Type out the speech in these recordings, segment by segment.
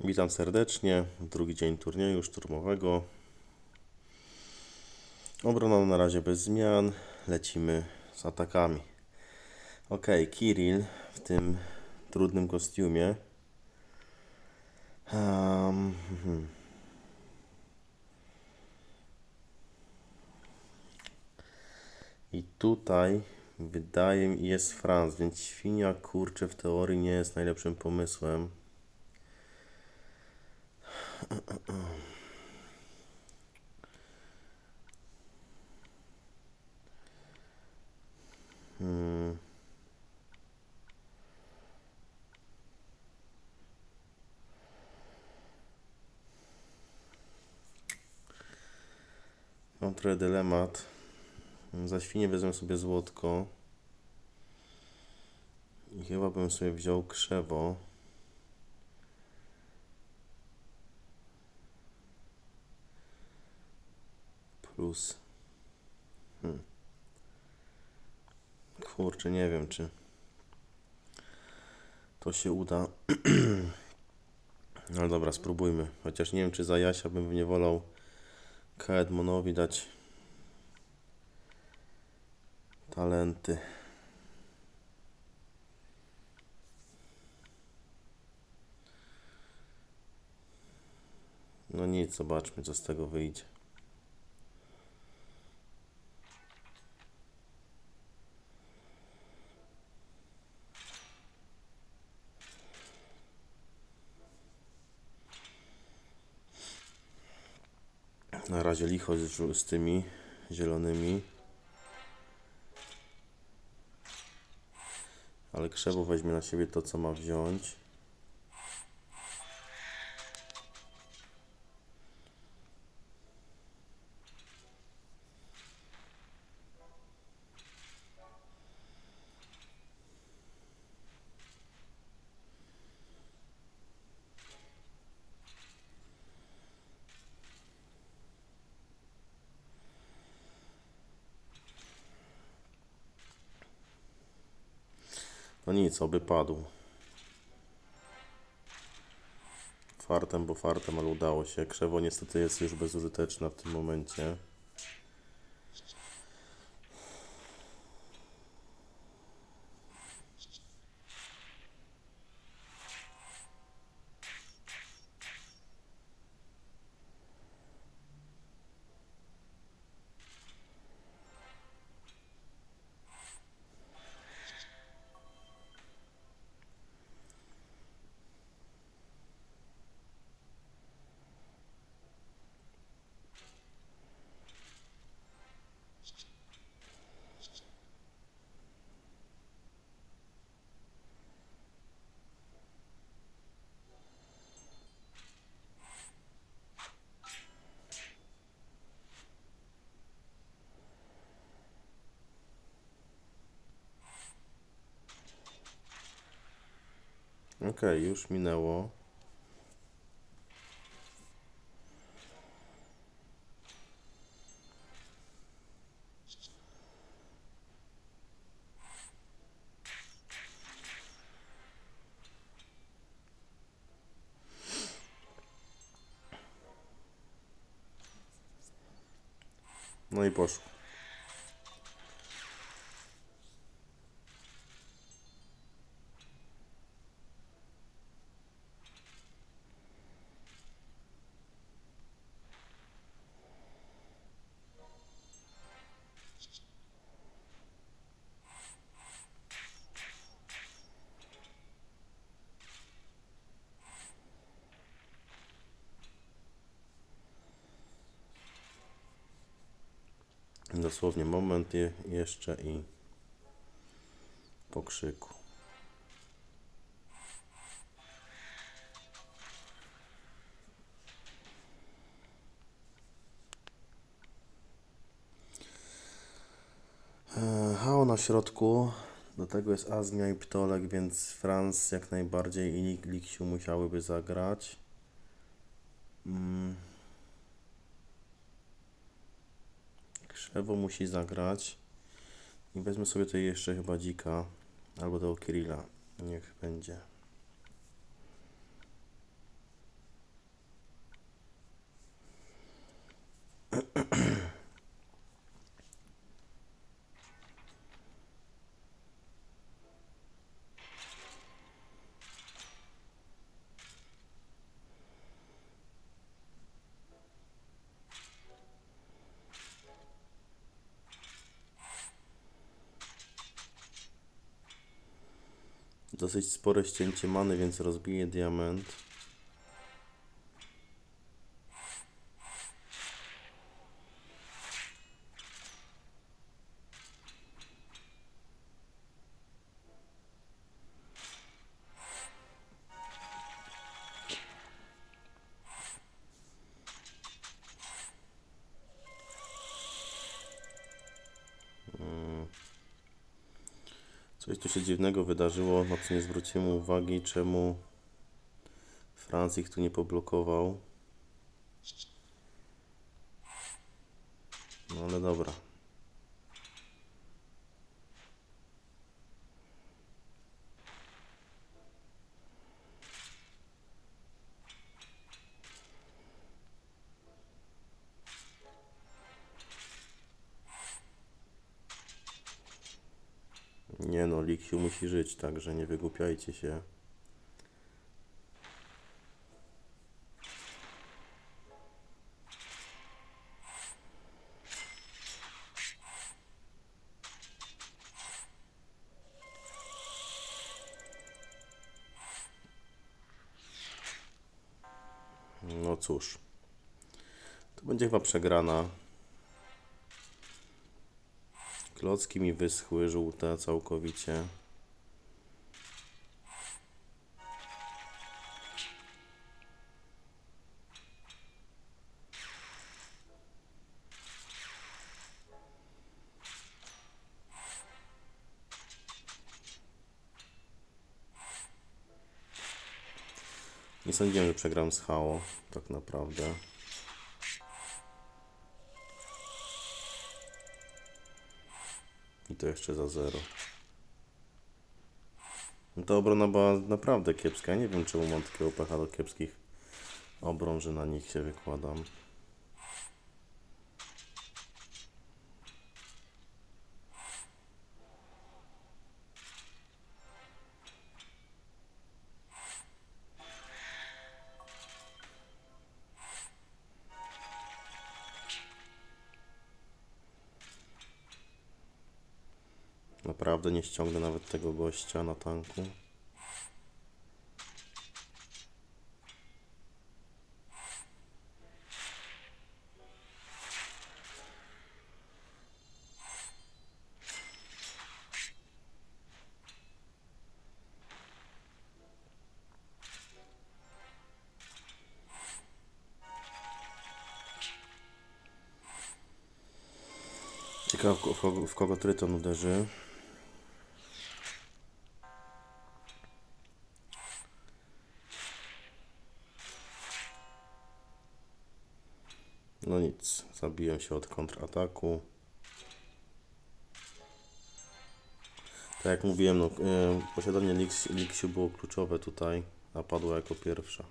Witam serdecznie. Drugi dzień turnieju szturmowego. Obrona na razie bez zmian. Lecimy z atakami. Ok, Kirill w tym trudnym kostiumie. Um, mhm. I tutaj wydaje mi jest Franz, więc świnia kurczę w teorii nie jest najlepszym pomysłem. Hmm. Mam trochę dylemat. Za świnię wezmę sobie złotko. I chyba bym sobie wziął krzewo. Plus. Hmm. Kurczę, nie wiem czy to się uda. Ale dobra, spróbujmy. Chociaż nie wiem, czy za Jasia bym nie wolał Kaedmonowi dać talenty. No nic, zobaczmy co z tego wyjdzie. Na razie licho z, z tymi zielonymi. Ale krzewo weźmie na siebie to, co ma wziąć. No nic, oby padł. Fartem, bo fartem, ale udało się. Krzewo niestety jest już bezużyteczna w tym momencie. Okej, już minęło. No i poszło. Dosłownie moment je, jeszcze i po krzyku. E, Hao na środku. Do tego jest Azmia i Ptolek, więc Franz jak najbardziej i Lik- Liksiu musiałyby zagrać. Mm. Krzewo musi zagrać. I wezmę sobie tutaj jeszcze chyba dzika. Albo tego Kirilla. Niech będzie. Dosyć spore ścięcie many, więc rozbiję diament. Coś tu się dziwnego wydarzyło, na co nie zwróciłem uwagi, czemu Franz ich tu nie poblokował. No ale dobra. Nie no, Liksiu musi żyć, także nie wygłupiajcie się. No cóż. To będzie chyba przegrana. Klocki mi wyschły, żółte całkowicie. Nie sądziłem, że przegram z Hao, tak naprawdę. To jeszcze za zero. No Ta obrona była naprawdę kiepska. Nie wiem, czemu mam takiego pecha do kiepskich obron, że na nich się wykładam. Naprawdę nie ściągnę nawet tego gościa na tanku. Ciekawe w kogo, w kogo Tryton uderzy. Zabiłem się od kontrataku. Tak jak mówiłem, no, e, posiadanie Lix, Lixiu było kluczowe tutaj, a padła jako pierwsza.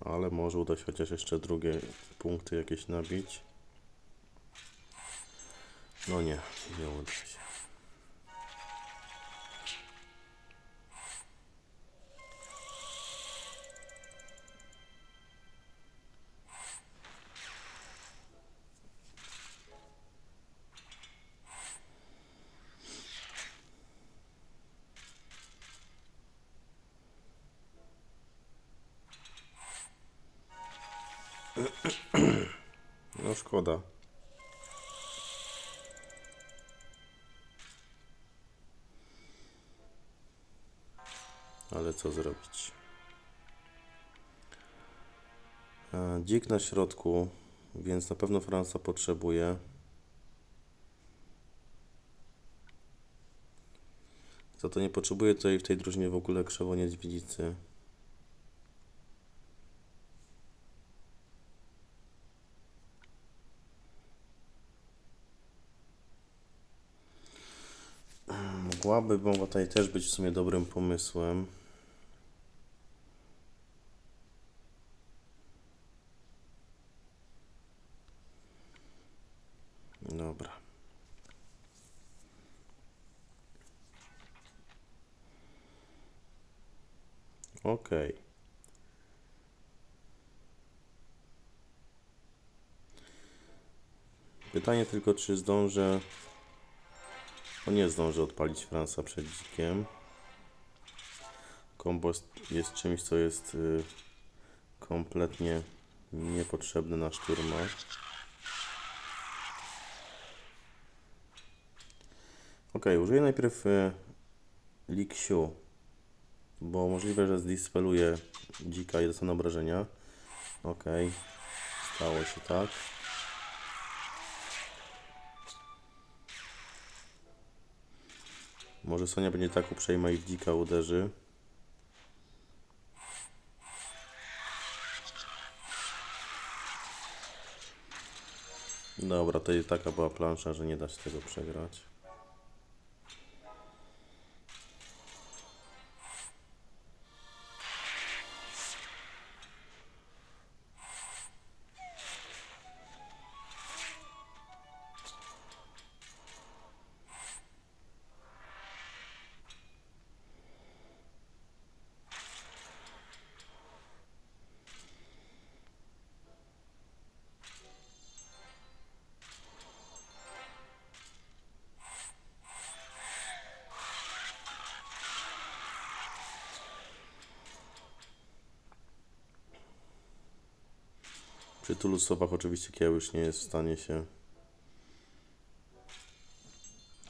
Ale może uda się chociaż jeszcze drugie punkty jakieś nabić. No nie, nie uda się. No szkoda. Ale co zrobić? E, Dzik na środku, więc na pewno Franca potrzebuje. Za to nie potrzebuje tutaj w tej drużynie w ogóle krzewo niedźwiedzicy. Pułaby mogła tutaj też być w sumie dobrym pomysłem. Dobra. Okej. Okay. Pytanie tylko, czy zdążę o nie zdążę odpalić Fransa przed dzikiem. Kombo jest- czymś, co jest y, kompletnie niepotrzebne na szturma. Ok, użyję najpierw y, bo możliwe, że zdispeluję dzika i dostanę obrażenia. Ok, stało się tak. Może Sonia będzie tak uprzejma i w dzika uderzy. Dobra, to i taka była plansza, że nie da się tego przegrać. Przy tylu sobach oczywiście kieł już nie jest w stanie się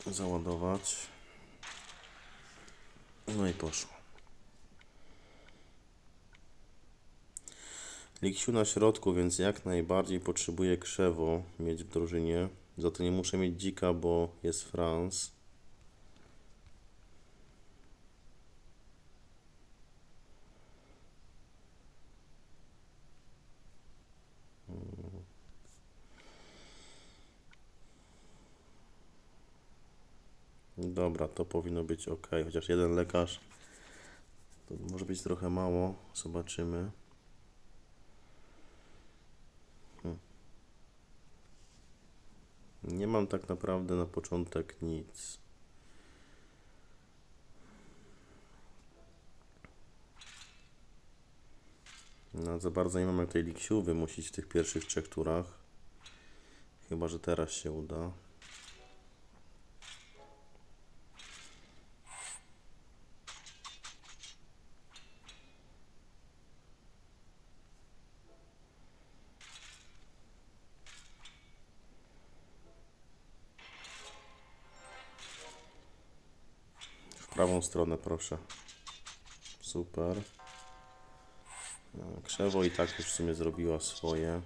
załadować. No i poszło. Liksiu na środku, więc jak najbardziej potrzebuję krzewo mieć w drużynie. Za to nie muszę mieć dzika, bo jest Franz. Dobra, to powinno być ok. Chociaż jeden lekarz to może być trochę mało. Zobaczymy. Hmm. Nie mam tak naprawdę na początek nic. No, za bardzo nie mam jak tej liksiu wymusić w tych pierwszych trzech turach. Chyba, że teraz się uda. Prawą stronę, proszę. Super. Krzewo i tak już w sumie zrobiła swoje.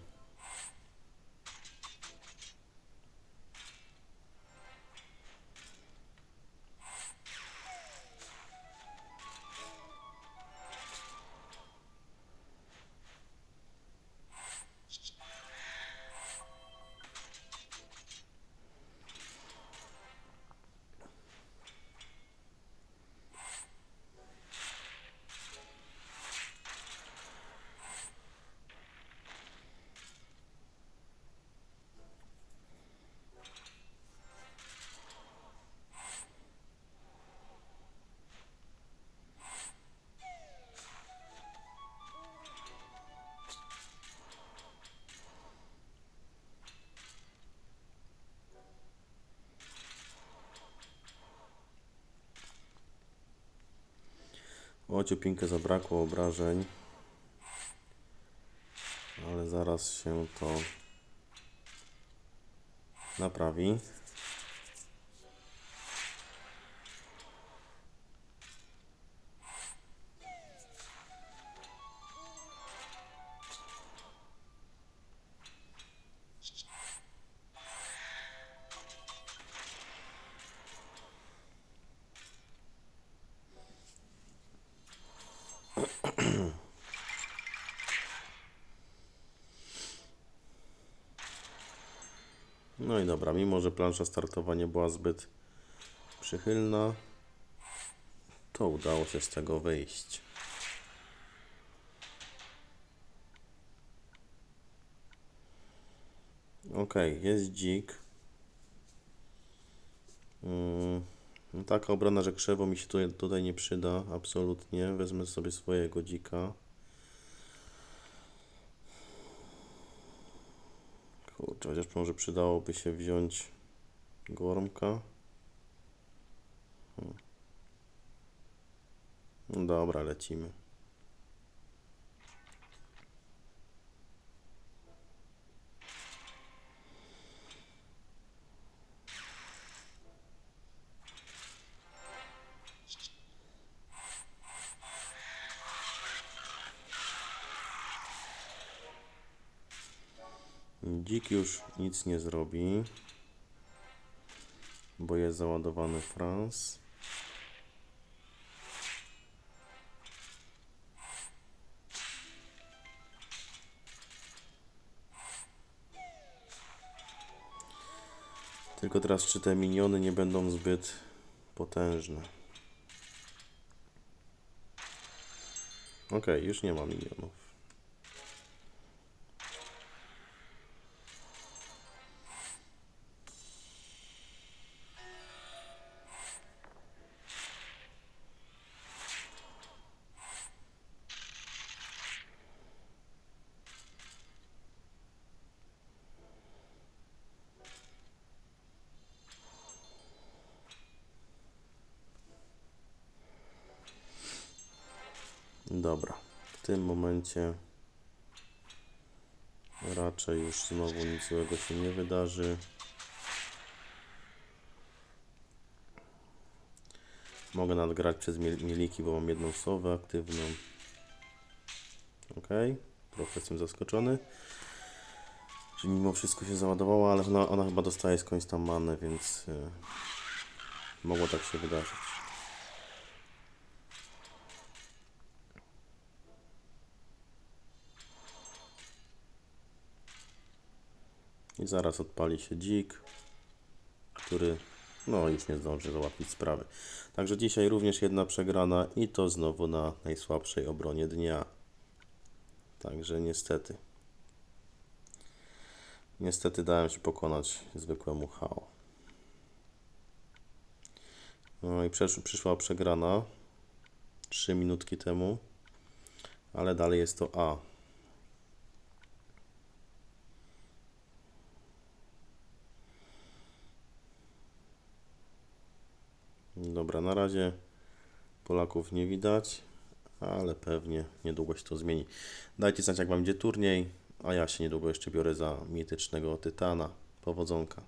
O, ciupinkę zabrakło obrażeń. Ale zaraz się to naprawi. No i dobra, mimo że plansza startowa nie była zbyt przychylna, to udało się z tego wyjść. Ok, jest dzik. No taka obrona, że krzewo mi się tutaj, tutaj nie przyda, absolutnie. Wezmę sobie swojego dzika. Kurczę, chociaż może przydałoby się wziąć Gormka. Hmm. No dobra, lecimy. Dzik już nic nie zrobi, bo jest załadowany Franz. Tylko teraz czy te miniony nie będą zbyt potężne. Ok, już nie ma minionów. Dobra, w tym momencie raczej już znowu nic złego się nie wydarzy. Mogę nadgrać przez miel- mieliki, bo mam jedną sowę aktywną. Ok, trochę jestem zaskoczony. Że mimo wszystko się załadowała, ale ona, ona chyba dostaje skądś tam manę, więc y, mogło tak się wydarzyć. I zaraz odpali się dzik, który no już nie zdąży załatwić sprawy. Także dzisiaj również jedna przegrana i to znowu na najsłabszej obronie dnia. Także niestety. Niestety dałem się pokonać zwykłemu hao. No i przyszła przegrana 3 minutki temu, ale dalej jest to A. Dobra, na razie Polaków nie widać, ale pewnie niedługo się to zmieni. Dajcie znać, jak Wam idzie turniej, a ja się niedługo jeszcze biorę za mitycznego Tytana. Powodzonka.